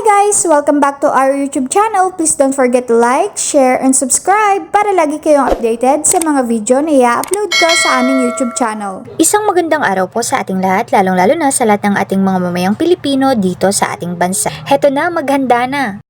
guys! Welcome back to our YouTube channel. Please don't forget to like, share, and subscribe para lagi kayong updated sa mga video na i-upload ko sa aming YouTube channel. Isang magandang araw po sa ating lahat, lalong-lalo na sa lahat ng ating mga mamayang Pilipino dito sa ating bansa. Heto na, maghanda na!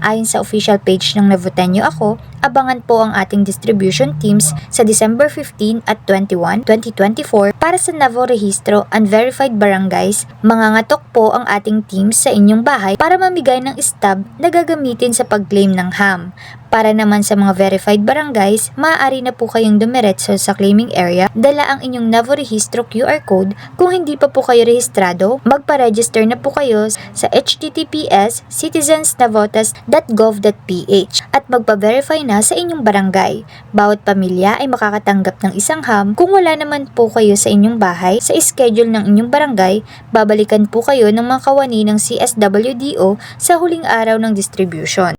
Ayon sa official page ng Navutenyo Ako, abangan po ang ating distribution teams sa December 15 at 21, 2024 para sa Navo Rehistro Unverified Barangays. Mangangatok po ang ating teams sa inyong bahay para mamigay ng stub na gagamitin sa pag-claim ng ham. Para naman sa mga verified barangays, maaari na po kayong dumiretso sa claiming area, dala ang inyong Navo Rehistro QR code. Kung hindi pa po kayo rehistrado, magpa-register na po kayo sa https citizensnavotas.gov.ph at magpa-verify na sa inyong barangay. Bawat pamilya ay makakatanggap ng isang ham. Kung wala naman po kayo sa inyong bahay, sa schedule ng inyong barangay, babalikan po kayo ng mga kawani ng CSWDO sa huling araw ng distribution.